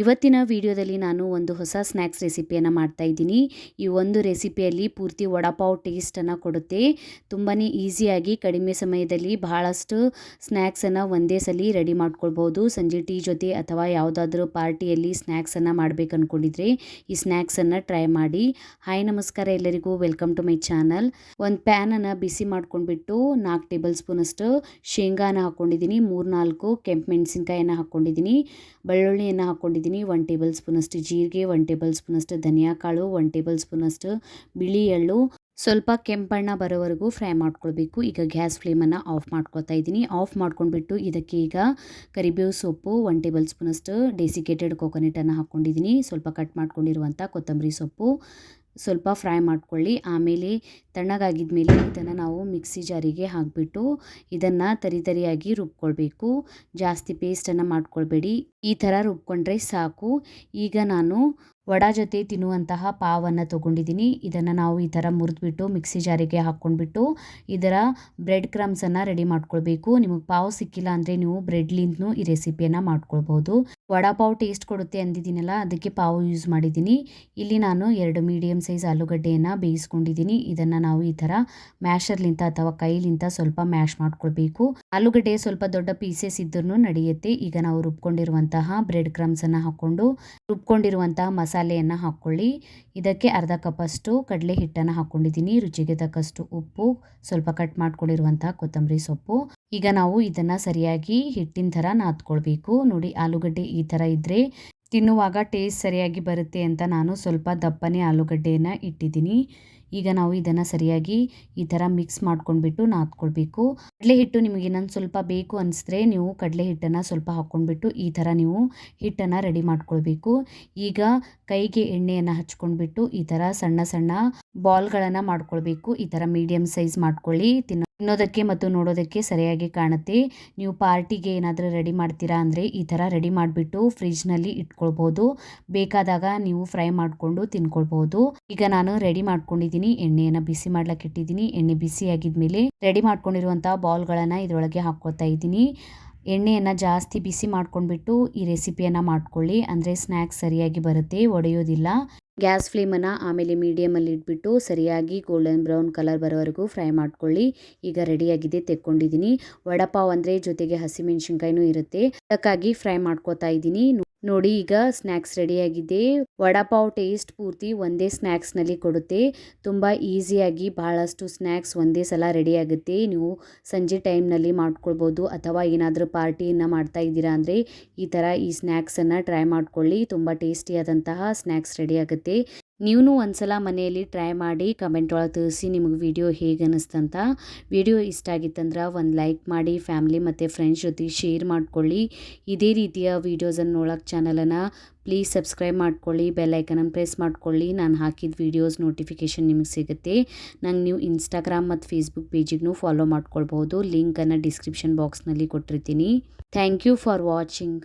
ಇವತ್ತಿನ ವಿಡಿಯೋದಲ್ಲಿ ನಾನು ಒಂದು ಹೊಸ ಸ್ನ್ಯಾಕ್ಸ್ ರೆಸಿಪಿಯನ್ನು ಮಾಡ್ತಾ ಇದ್ದೀನಿ. ಈ ಒಂದು ರೆಸಿಪಿಯಲ್ಲಿ ಪೂರ್ತಿ ವಡಪಾವ್ ಟೇಸ್ಟನ್ನು ಕೊಡುತ್ತೆ. ತುಂಬಾ ಈಸಿಯಾಗಿ ಕಡಿಮೆ ಸಮಯದಲ್ಲಿ ಬಹಳಷ್ಟು ಸ್ನ್ಯಾಕ್ಸನ್ನು ಒಂದೇ ಸಲ ರೆಡಿ ಮಾಡ್ಕೊಳ್ಬೋದು. ಸಂಜೆ ಟೀ ಜೊತೆ ಅಥವಾ ಯಾವುದಾದ್ರೂ ಪಾರ್ಟಿಯಲ್ಲಿ ಸ್ನ್ಯಾಕ್ಸನ್ನು ಮಾಡಬೇಕು ಅಂದ್ಕೊಂಡಿದ್ರೆ ಈ ಸ್ನ್ಯಾಕ್ಸನ್ನು ಟ್ರೈ ಮಾಡಿ. ಹಾಯ್, ನಮಸ್ಕಾರ ಎಲ್ಲರಿಗೂ. Welcome to my channel. ಒಂದು ಪ್ಯಾನನ್ನು ಬಿಸಿ ಮಾಡ್ಕೊಂಡ್ಬಿಟ್ಟು ನಾಲ್ಕು ಟೇಬಲ್ ಸ್ಪೂನಷ್ಟು ಶೇಂಗಾನ ಹಾಕ್ಕೊಂಡಿದ್ದೀನಿ. ಮೂರು ನಾಲ್ಕು ಕೆಂಪು ಮೆಣಸಿನ್ಕಾಯನ್ನು ಹಾಕ್ಕೊಂಡಿದ್ದೀನಿ. ಬೆಳ್ಳುಳ್ಳಿಯನ್ನು ಹಾಕ್ಕೊಂಡಿದ್ದೀನಿ. ಒನ್ ಟೇಬಲ್ ಸ್ಪೂನಷ್ಟು ಜೀರಿಗೆ ಒನ್ ಟೇಬಲ್ ಸ್ಪೂನಷ್ಟು ಧನಿಯಾ ಕಾಳು ಒನ್ ಟೇಬಲ್ ಸ್ಪೂನಷ್ಟು ಬಿಳಿ ಎಳ್ಳು. ಸ್ವಲ್ಪ ಕೆಂಪಣ್ಣ ಬರೋವರೆಗೂ ಫ್ರೈ ಮಾಡ್ಕೊಳ್ಬೇಕು. ಈಗ ಗ್ಯಾಸ್ ಫ್ಲೇಮನ್ನು ಆಫ್ ಮಾಡ್ಕೊತಾ ಇದ್ದೀನಿ. ಆಫ್ ಮಾಡ್ಕೊಂಡ್ಬಿಟ್ಟು ಇದಕ್ಕೆ ಈಗ ಕರಿಬೇವು ಸೊಪ್ಪು ಒನ್ ಟೇಬಲ್ ಸ್ಪೂನಷ್ಟು ಡೆಸಿಕೇಟೆಡ್ ಕೊಕೊನೆಟನ್ನು ಹಾಕ್ಕೊಂಡಿದ್ದೀನಿ. ಸ್ವಲ್ಪ ಕಟ್ ಮಾಡ್ಕೊಂಡಿರುವಂಥ ಕೊತ್ತಂಬರಿ ಸೊಪ್ಪು. ಸ್ವಲ್ಪ ಫ್ರೈ ಮಾಡ್ಕೊಳ್ಳಿ. ಆಮೇಲೆ ತಣ್ಣಗಾಗಿದ ಮೇಲೆ ಇದನ್ನು ನಾವು ಮಿಕ್ಸಿ ಜಾರಿಗೆ ಹಾಕಿಬಿಟ್ಟು ಇದನ್ನು ತರಿ ತರಿಯಾಗಿ ರುಬ್ಕೊಳ್ಬೇಕು. ಜಾಸ್ತಿ ಪೇಸ್ಟನ್ನು ಮಾಡ್ಕೊಳ್ಬೇಡಿ. ಈ ಥರ ರುಬ್ಕೊಂಡ್ರೆ ಸಾಕು. ಈಗ ನಾನು ವಡಾ ಜೊತೆ ತಿನ್ನುವಂತಹ ಪಾವನ್ನು ತೊಗೊಂಡಿದ್ದೀನಿ. ಇದನ್ನು ನಾವು ಈ ಥರ ಮುರಿದ್ಬಿಟ್ಟು ಮಿಕ್ಸಿ ಜಾರಿಗೆ ಹಾಕ್ಕೊಂಡ್ಬಿಟ್ಟು ಇದರ ಬ್ರೆಡ್ ಕ್ರಮ್ಸನ್ನು ರೆಡಿ ಮಾಡ್ಕೊಳ್ಬೇಕು. ನಿಮಗೆ ಪಾವ್ ಸಿಕ್ಕಿಲ್ಲ ಅಂದರೆ ನೀವು ಬ್ರೆಡ್ಲಿಂದನೂ ಈ ರೆಸಿಪಿಯನ್ನು ಮಾಡ್ಕೊಳ್ಬೋದು. ವಡಾ ಪಾವ್ ಟೇಸ್ಟ್ ಕೊಡುತ್ತೆ ಅಂದಿದ್ದೀನಲ್ಲ, ಅದಕ್ಕೆ ಪಾವು ಯೂಸ್ ಮಾಡಿದ್ದೀನಿ. ಇಲ್ಲಿ ನಾನು ಎರಡು ಮೀಡಿಯಮ್ ಸೈಜ್ ಆಲೂಗಡ್ಡೆಯನ್ನು ಬೇಯಿಸ್ಕೊಂಡಿದ್ದೀನಿ. ಇದನ್ನು ನಾವು ಈ ಥರ ಮ್ಯಾಶರ್ಲಿಂತ ಅಥವಾ ಕೈಲಿಂತ ಸ್ವಲ್ಪ ಮ್ಯಾಶ್ ಮಾಡ್ಕೊಳ್ಬೇಕು. ಆಲೂಗಡ್ಡೆ ಸ್ವಲ್ಪ ದೊಡ್ಡ ಪೀಸಸ್ ಇದ್ರೂ ನಡೆಯುತ್ತೆ. ಈಗ ನಾವು ರುಬ್ಕೊಂಡಿರುವಂತಹ ಬ್ರೆಡ್ ಕ್ರಮ್ಸನ್ನು ಹಾಕ್ಕೊಂಡು ರುಬ್ಕೊಂಡಿರುವಂತಹ ಮಸಾಲೆಯನ್ನು ಹಾಕ್ಕೊಳ್ಳಿ ಇದಕ್ಕೆ ಅರ್ಧ ಕಪ್ಪಷ್ಟು ಕಡಲೆ ಹಿಟ್ಟನ್ನು ಹಾಕ್ಕೊಂಡಿದ್ದೀನಿ ರುಚಿಗೆ ತಕ್ಕಷ್ಟು ಉಪ್ಪು, ಸ್ವಲ್ಪ ಕಟ್ ಮಾಡ್ಕೊಂಡಿರುವಂತಹ ಕೊತ್ತಂಬರಿ ಸೊಪ್ಪು. ಈಗ ನಾವು ಇದನ್ನು ಸರಿಯಾಗಿ ಹಿಟ್ಟಿನ ಥರ ನಾದ್ಕೊಳ್ಬೇಕು. ನೋಡಿ, ಆಲೂಗಡ್ಡೆ ಈ ಥರ ಇದ್ದರೆ ತಿನ್ನುವಾಗ ಟೇಸ್ಟ್ ಸರಿಯಾಗಿ ಬರುತ್ತೆ ಅಂತ ನಾನು ಸ್ವಲ್ಪ ದಪ್ಪನೇ ಆಲೂಗಡ್ಡೆಯನ್ನು ಇಟ್ಟಿದ್ದೀನಿ. ಈಗ ನಾವು ಇದನ್ನು ಸರಿಯಾಗಿ ಈ ಥರ ಮಿಕ್ಸ್ ಮಾಡ್ಕೊಂಡ್ಬಿಟ್ಟು ನಾದ್ಕೊಳ್ಬೇಕು. ಕಡಲೆ ಹಿಟ್ಟು ನಿಮಗೆ ಇನ್ನೊಂದು ಸ್ವಲ್ಪ ಬೇಕು ಅನಿಸಿದ್ರೆ ನೀವು ಕಡಲೆ ಹಿಟ್ಟನ್ನು ಸ್ವಲ್ಪ ಹಾಕ್ಕೊಂಡ್ಬಿಟ್ಟು ಈ ಥರ ನೀವು ಹಿಟ್ಟನ್ನು ರೆಡಿ ಮಾಡ್ಕೊಳ್ಬೇಕು. ಈಗ ಕೈಗೆ ಎಣ್ಣೆಯನ್ನು ಹಚ್ಕೊಂಡ್ಬಿಟ್ಟು ಈ ಥರ ಸಣ್ಣ ಸಣ್ಣ ಬಾಲ್ಗಳನ್ನು ಮಾಡ್ಕೊಳ್ಬೇಕು. ಈ ಥರ ಮೀಡಿಯಮ್ ಸೈಜ್ ಮಾಡ್ಕೊಳ್ಳಿ. ತಿನ್ನೋ, ತಿನ್ನೋದಕ್ಕೆ ಮತ್ತು ನೋಡೋದಕ್ಕೆ ಸರಿಯಾಗಿ ಕಾಣುತ್ತೆ. ನೀವು ಪಾರ್ಟಿಗೆ ಏನಾದರೂ ರೆಡಿ ಮಾಡ್ತೀರಾ ಅಂದರೆ ಈ ಥರ ರೆಡಿ ಮಾಡಿಬಿಟ್ಟು ಫ್ರಿಜ್ನಲ್ಲಿ ಇಟ್ಕೊಳ್ಬೋದು. ಬೇಕಾದಾಗ ನೀವು ಫ್ರೈ ಮಾಡಿಕೊಂಡು ತಿನ್ಕೊಳ್ಬೋದು. ಈಗ ನಾನು ರೆಡಿ ಮಾಡ್ಕೊಂಡಿದ್ದೀನಿ. ಎಣ್ಣೆಯನ್ನು ಬಿಸಿ ಮಾಡ್ಲಿಕ್ಕೆ ಇಟ್ಟಿದ್ದೀನಿ. ಎಣ್ಣೆ ಬಿಸಿ ಆಗಿದ್ಮೇಲೆ ರೆಡಿ ಮಾಡ್ಕೊಂಡಿರುವಂಥ ಬಾಲ್ಗಳನ್ನು ಇದರೊಳಗೆ ಹಾಕ್ಕೊತಾ ಇದ್ದೀನಿ. ಎಣ್ಣೆಯನ್ನು ಜಾಸ್ತಿ ಬಿಸಿ ಮಾಡ್ಕೊಂಡ್ಬಿಟ್ಟು ಈ ರೆಸಿಪಿಯನ್ನು ಮಾಡ್ಕೊಳ್ಳಿ. ಅಂದರೆ ಸ್ನ್ಯಾಕ್ಸ್ ಸರಿಯಾಗಿ ಬರುತ್ತೆ, ಒಡೆಯೋದಿಲ್ಲ. ಗ್ಯಾಸ್ ಫ್ಲೇಮನ್ನು ಆಮೇಲೆ ಮೀಡಿಯಮಲ್ಲಿ ಇಟ್ಬಿಟ್ಟು ಸರಿಯಾಗಿ ಗೋಲ್ಡನ್ ಬ್ರೌನ್ ಕಲರ್ ಬರೋವರೆಗೂ ಫ್ರೈ ಮಾಡ್ಕೊಳ್ಳಿ. ಈಗ ರೆಡಿಯಾಗಿದೆ, ತೆಕ್ಕೊಂಡಿದ್ದೀನಿ. ವಡಪಾವ್ ಅಂದರೆ ಜೊತೆಗೆ ಹಸಿಮೆಣ್ಸಿನ್ಕಾಯಿನೂ ಇರುತ್ತೆ. ಅದಕ್ಕಾಗಿ ಫ್ರೈ ಮಾಡ್ಕೋತಾ ಇದ್ದೀನಿ. ನೋಡಿ, ಈಗ ಸ್ನ್ಯಾಕ್ಸ್ ರೆಡಿಯಾಗಿದೆ. ವಡಾಪಾವ್ ಟೇಸ್ಟ್ ಪೂರ್ತಿ ಒಂದೇ ಸ್ನ್ಯಾಕ್ಸ್ನಲ್ಲಿ ಕೊಡುತ್ತೆ. ತುಂಬ ಈಸಿಯಾಗಿ ಬಹಳಷ್ಟು ಸ್ನ್ಯಾಕ್ಸ್ ಒಂದೇ ಸಲ ರೆಡಿಯಾಗುತ್ತೆ. ನೀವು ಸಂಜೆ ಟೈಮ್ನಲ್ಲಿ ಮಾಡ್ಕೊಳ್ಬೋದು ಅಥವಾ ಏನಾದರೂ ಪಾರ್ಟಿಯನ್ನು ಮಾಡ್ತಾ ಇದ್ದೀರಾ ಅಂದರೆ ಈ ಥರ ಈ ಸ್ನ್ಯಾಕ್ಸನ್ನು ಟ್ರೈ ಮಾಡ್ಕೊಳ್ಳಿ. ತುಂಬ ಟೇಸ್ಟಿಯಾದಂತಹ ಸ್ನ್ಯಾಕ್ಸ್ ರೆಡಿ ಆಗುತ್ತೆ ನೀವು ಒಂದ್ಸಲ ಮನೆಯಲ್ಲಿ ಟ್ರೈ ಮಾಡಿ ಕಮೆಂಟ್ ಒಳಗೆ ತಿಳಿಸಿ ನಿಮಗೆ ವಿಡಿಯೋ ಹೇಗೆ ಅನ್ನಿಸ್ತಂತ ವಿಡಿಯೋ ಇಷ್ಟ ಆಗಿತ್ತಂದ್ರೆ ಒಂದು ಲೈಕ್ ಮಾಡಿ ಫ್ಯಾಮ್ಲಿ ಮತ್ತು ಫ್ರೆಂಡ್ಸ್ ಜೊತೆ ಶೇರ್ ಮಾಡ್ಕೊಳ್ಳಿ. ಇದೇ ರೀತಿಯ ವೀಡಿಯೋಸನ್ನು ನೋಡೋಕೆ ಚಾನಲನ್ನು ಪ್ಲೀಸ್ ಸಬ್ಸ್ಕ್ರೈಬ್ ಮಾಡ್ಕೊಳ್ಳಿ ಬೆಲ್ಲೈಕನನ್ನು ಪ್ರೆಸ್ ಮಾಡ್ಕೊಳ್ಳಿ. ನಾನು ಹಾಕಿದ ವೀಡಿಯೋಸ್ ನೋಟಿಫಿಕೇಷನ್ ನಿಮಗೆ ಸಿಗುತ್ತೆ. ನಂಗೆ ನೀವು ಇನ್ಸ್ಟಾಗ್ರಾಮ್ ಮತ್ತು ಫೇಸ್ಬುಕ್ ಪೇಜಿಗೂ ಫಾಲೋ ಮಾಡ್ಕೊಳ್ಬೋದು ಲಿಂಕನ್ನು ಡಿಸ್ಕ್ರಿಪ್ಷನ್ ಬಾಕ್ಸ್ನಲ್ಲಿ ಕೊಟ್ಟಿರ್ತೀನಿ. Thank you for watching